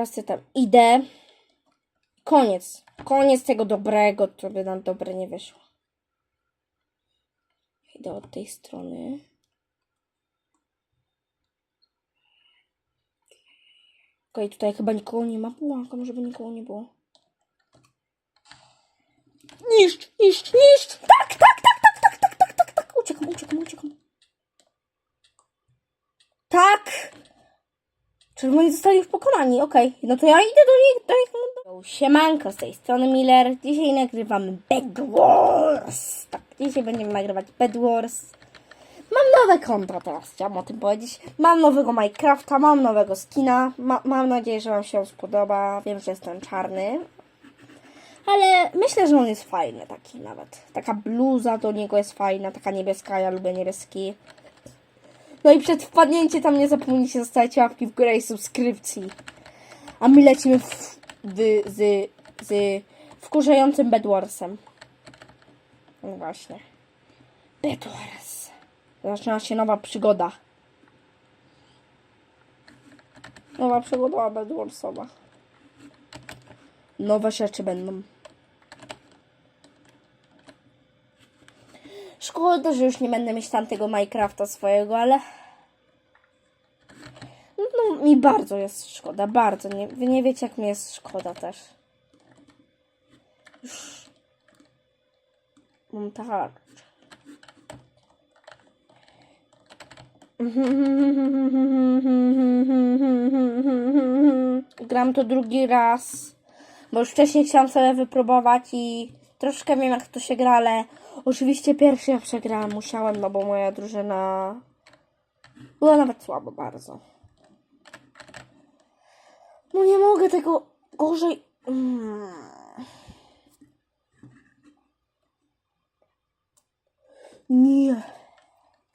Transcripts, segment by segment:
Teraz ja tam idę. Koniec. Koniec tego dobrego, co by nam dobre nie wyszło. Idę od tej strony. Okej, tutaj chyba nikogo nie ma. Błagam, żeby nikogo nie było. Niszcz, niszcz, niszcz! Tak, tak, tak, tak, tak, tak, tak, tak, tak. Uciekam, uciekam, uciekam. Tak! Czerwoni zostali już pokonani, okej. No to ja idę do nich, do nich. Siemanko, z tej strony Miller. Dzisiaj nagrywamy Bed Wars. Tak, dzisiaj będziemy nagrywać Bed Wars. Mam nowe konto teraz, chciałam o tym powiedzieć. Mam nowego Minecrafta, mam nowego skina. Ma, mam nadzieję, że Wam się on spodoba. Wiem, że jestem czarny. Ale myślę, że on jest fajny taki nawet. Taka bluza do niego jest fajna, taka niebieska, ja lubię niebieski. No i przed wpadnięciem tam nie zapomnijcie zostawić łapki w górę i subskrypcji. A my lecimy w, w, z, z wkurzającym Bedwarsem. No właśnie. Bedwars. Zaczyna się nowa przygoda. Nowa przygoda Bedwarsowa. Nowe rzeczy będą. Szkoda, że już nie będę mieć tamtego Minecrafta swojego, ale... No, mi bardzo jest szkoda, bardzo. Nie, wy nie wiecie, jak mi jest szkoda też. Już... Mam tak. Gram to drugi raz, bo już wcześniej chciałam sobie wypróbować i troszkę wiem jak to się gra, ale oczywiście pierwszy ja przegrałam, musiałem, no bo moja drużyna była nawet słabo bardzo. No nie mogę tego gorzej. Mm. Nie.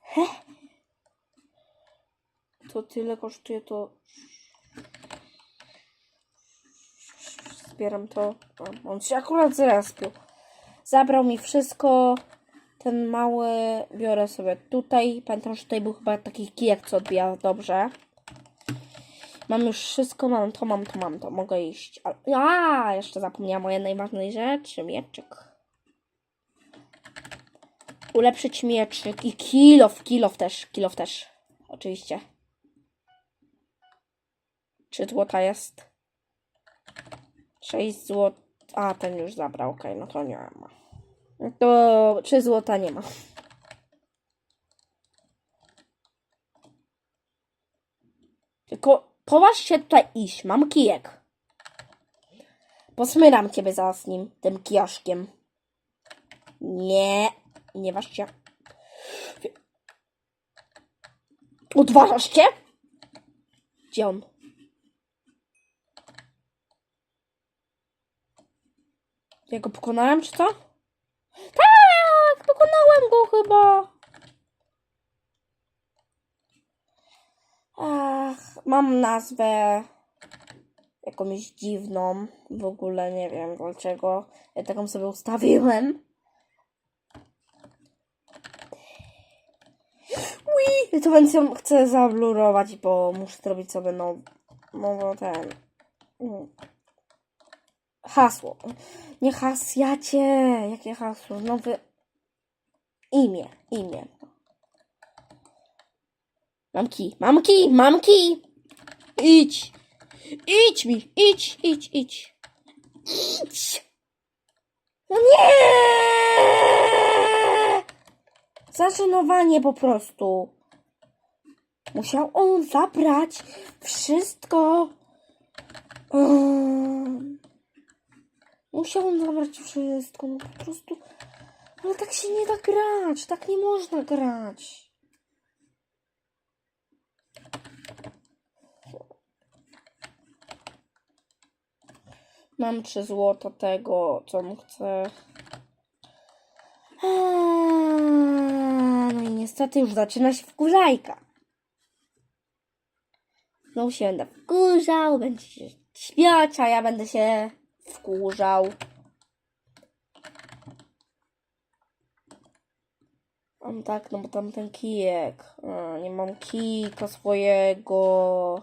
He? To tyle kosztuje to. Zbieram to. On się akurat zrespił. Zabrał mi wszystko. Ten mały biorę sobie tutaj. Pamiętam, że tutaj był chyba taki kijek, co odbija dobrze. Mam już wszystko, mam to, mam to, mam to. Mogę iść. A, jeszcze zapomniałam o jednej ważnej rzeczy. Mieczyk. Ulepszyć mieczyk i kilof, kilof też, kilof też. Oczywiście. Czy złota jest? 6 złot. A, ten już zabrał, okej, no to nie ma. To 3 złota nie ma. Tylko poważ się tutaj iść, mam kijek. Posmyram ciebie zaraz nim, tym kijaszkiem. Nie, nie waż się. Odważasz się? Gdzie on? Ja go pokonałem, czy co? Tak, pokonałem go chyba. Ach, mam nazwę jakąś dziwną. W ogóle nie wiem dlaczego. Ja taką sobie ustawiłem. Ui, to ją chcę zablurować, bo muszę zrobić sobie no, nowo ten. Hasło. Nie hasjacie. Jakie hasło? Nowe imię. Imię. Mam kij, mam kij, mam kij. Idź. Idź mi, idź, idź, idź. Idź. No nie! Zażenowanie po prostu. Musiał on zabrać wszystko. Um, musiał on zabrać wszystko. No po prostu. Ale tak się nie da grać. Tak nie można grać. Mam trzy złota tego, co. Eee, No i niestety już zaczyna się wkurzajka. Znowu się będę wkurzał, będzie się śmiać, a ja będę się wkurzał. On tak, no bo tam ten kijek. A, nie mam kijka swojego.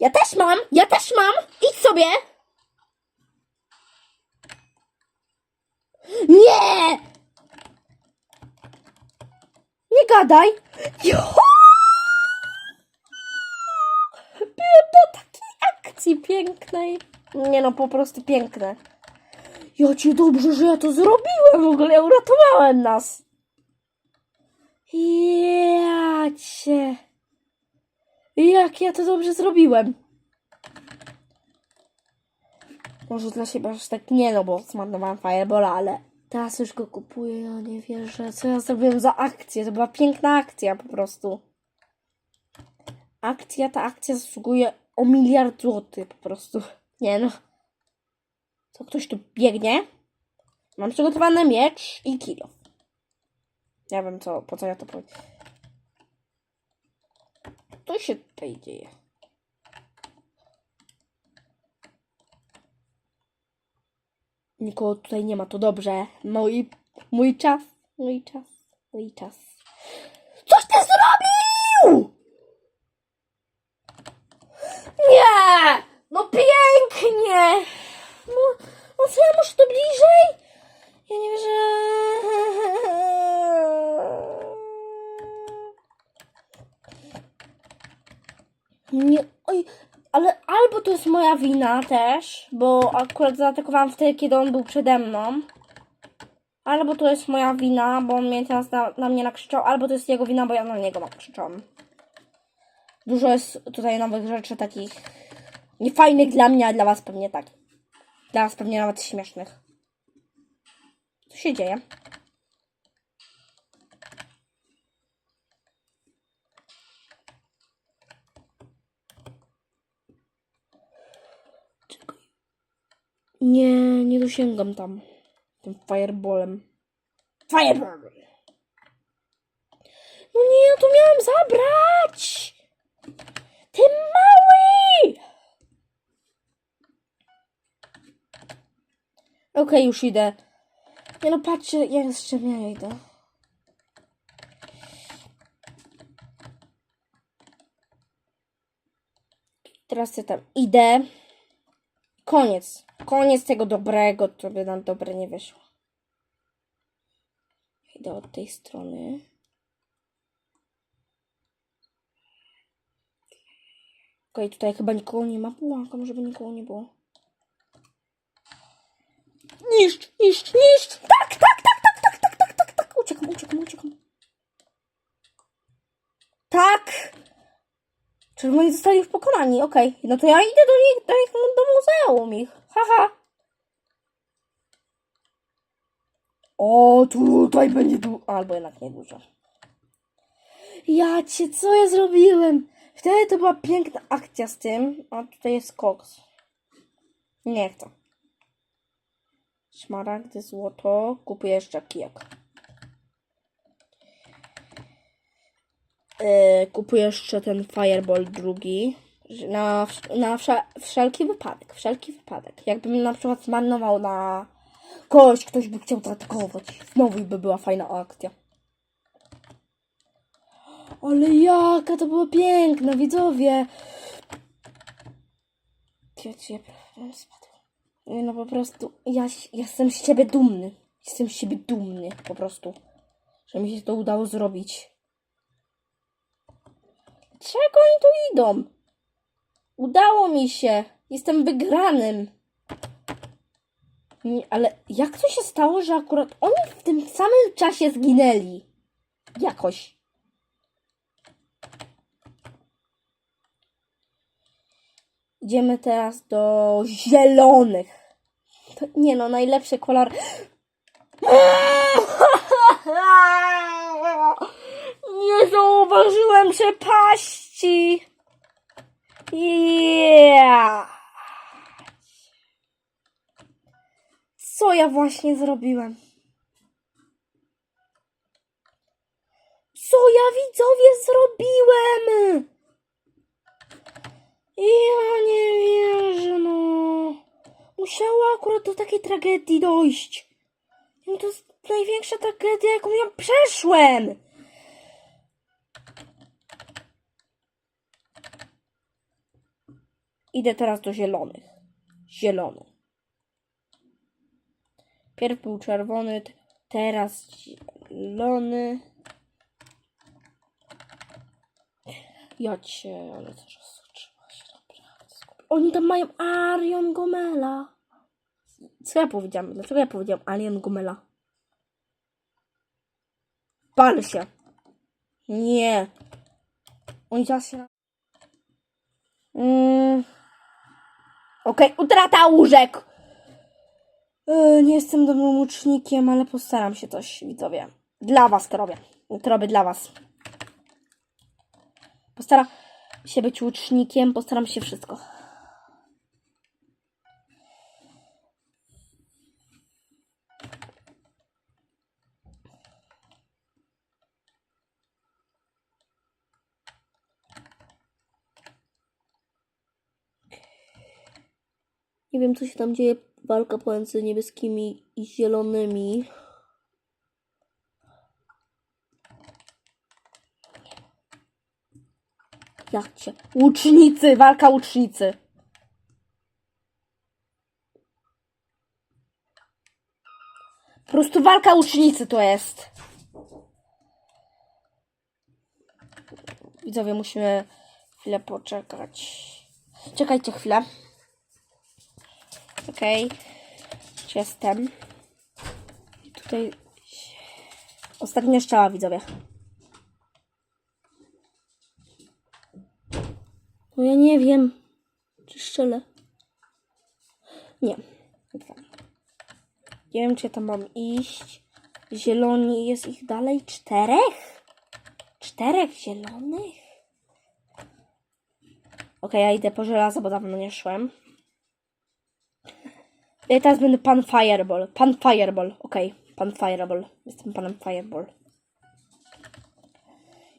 Ja też mam! Ja też mam! Idź sobie! Nie! Nie gadaj! Jo! Pięknej. Nie no, po prostu piękne. Ja ci dobrze, że ja to zrobiłem. W ogóle uratowałem nas. Ja cię. Jak ja to dobrze zrobiłem. Może dla siebie aż tak nie, no bo zmarnowałem Firebola, ale teraz już go kupuję, ja nie wierzę. Co ja zrobiłem za akcję? To była piękna akcja po prostu. Akcja, ta akcja zasługuje o miliard złotych po prostu. Nie no. Co ktoś tu biegnie? Mam przygotowany miecz i kilo. Nie wiem co, po co ja to powiem. Co się tutaj dzieje? Nikogo tutaj nie ma, to dobrze. Mój, mój czas, mój czas, mój czas. Coś ty zrobił! Nie! No pięknie! No, no co ja muszę tu bliżej? Ja nie wierzę. Nie, oj, ale albo to jest moja wina też, bo akurat zaatakowałam wtedy, kiedy on był przede mną. Albo to jest moja wina, bo on mnie teraz na, na mnie nakrzyczał, albo to jest jego wina, bo ja na niego nakrzyczałam. Dużo jest tutaj nowych rzeczy takich niefajnych dla mnie, a dla was pewnie tak. Dla was pewnie nawet śmiesznych. Co się dzieje? Nie, nie dosięgam tam. Tym fireballem. Fireball! No nie, ja to miałam zabrać! Ty mały! Okej, już idę. Nie no, patrzcie, ja jeszcze nie idę. Teraz ja tam idę. Koniec. Koniec tego dobrego, to by nam dobre nie wyszło. Idę od tej strony. Okej, tutaj chyba nikogo nie ma. Błagam, żeby nikogo nie było. Niszcz, niszcz, niszcz! Tak, tak, tak, tak, tak, tak, tak, tak, tak. Uciekam, uciekam, uciekam. Tak! Czerwoni zostali już pokonani, okej. No to ja idę do nich, do, ich, do muzeum ich. Haha. O, tutaj będzie du... Albo jednak nie dużo. Ja cię, co ja zrobiłem? Wtedy to była piękna akcja z tym, a tutaj jest koks. Nie chcę. Szmaragdy, złoto. Kupuję jeszcze kijek. Yy, kupuję jeszcze ten fireball drugi. Na, na wsza- wszelki wypadek. Wszelki wypadek. Jakbym na przykład zmarnował na kogoś, ktoś by chciał zaatakować. Znowu by była fajna akcja. Ale jaka to była piękna, widzowie! Ja cię spadł. No po prostu, ja, ja jestem z ciebie dumny. Jestem z siebie dumny po prostu, że mi się to udało zrobić. Czego oni tu idą? Udało mi się. Jestem wygranym. Nie, ale jak to się stało, że akurat oni w tym samym czasie zginęli? Jakoś. Idziemy teraz do zielonych. To, nie no, najlepszy kolor. Nie zauważyłem przepaści. Yeah. Co ja właśnie zrobiłem? Co ja widzowie zrobiłem? Ja nie wierzę, no. Musiało akurat do takiej tragedii dojść. No to jest największa tragedia, jaką ja przeszłem. Idę teraz do zielonych. Zielony. Pierw był czerwony, teraz zielony. Ja cię, ale teraz Oni tam mają Arion Gomela. Co ja powiedziałam? Dlaczego ja powiedziałam Alien Gomela? Pal się. Nie. Oni teraz się... Mm. Okej, utrata łóżek. Yy, nie jestem dobrym łucznikiem, ale postaram się coś, widzowie. Dla was to robię. To robię dla was. Postaram się być łucznikiem, postaram się wszystko. Nie wiem, co się tam dzieje. Walka pomiędzy niebieskimi i zielonymi. Jak cię? Łucznicy! Walka łucznicy! Po prostu walka łucznicy to jest. Widzowie, musimy chwilę poczekać. Czekajcie chwilę. Okej. Jestem. Tutaj. Ostatnia strzała, widzowie. No ja nie wiem. Czy strzelę? Nie. Nie wiem, czy ja tam mam iść. Zieloni, jest ich dalej czterech? Czterech zielonych? Okej, ja idę po żelazo, bo dawno nie szłem. Ja teraz będę pan Fireball. Pan Fireball, okej. Pan Fireball. Jestem panem Fireball.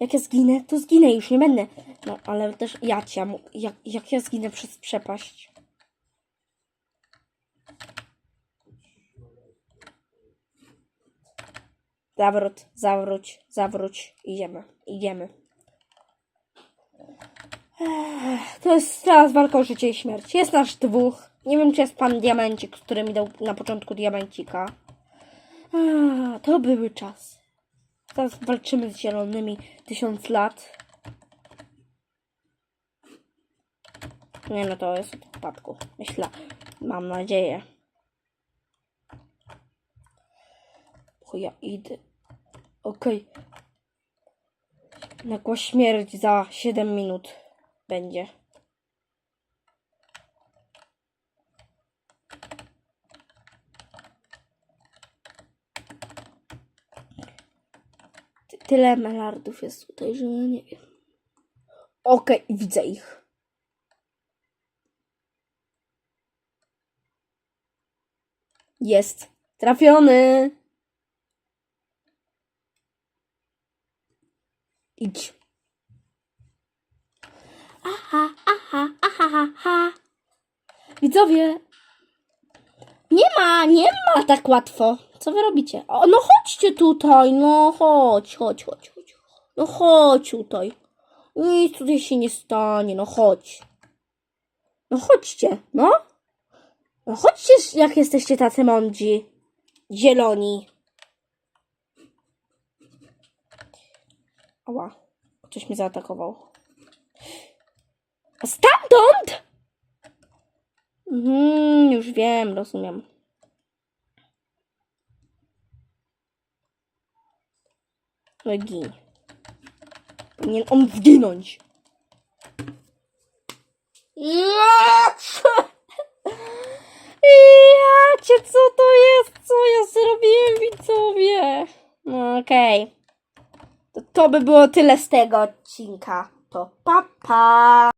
Jak ja zginę, to zginę, już nie będę. No, ale też ja cię, jak, jak ja zginę przez przepaść. Zawrót, zawróć, zawróć. Idziemy, idziemy. To jest teraz walka o życie i śmierć. Jest nasz dwóch. Nie wiem, czy jest pan Diamencik, który mi dał na początku Diamencika. A, to były czasy. Teraz walczymy z zielonymi tysiąc lat. Nie no, to jest od upadku. Myślę. Mam nadzieję. O, ja idę. Okej. Nagła śmierć za 7 minut będzie. Ty- Tyle melardów jest tutaj, że ja nie wiem. Okej, widzę ich. Jest. Trafiony. Idź. Aha, aha, aha, aha. Widzowie. Nie ma, nie ma tak łatwo. Co wy robicie? O, no chodźcie tutaj, no chodź, chodź, chodź, chodź. No chodź tutaj. Nic tutaj się nie stanie, no chodź. No chodźcie, no. No chodźcie, jak jesteście tacy mądrzy. Zieloni. Ała, ktoś mnie zaatakował. Stamtąd! Mhm, już wiem, rozumiem. Gin. Powinien on zginąć. Ja cię- Ja cię, co to jest? Co ja zrobiłem, widzowie? No okej. To, to by było tyle z tego odcinka. To papa. Pa.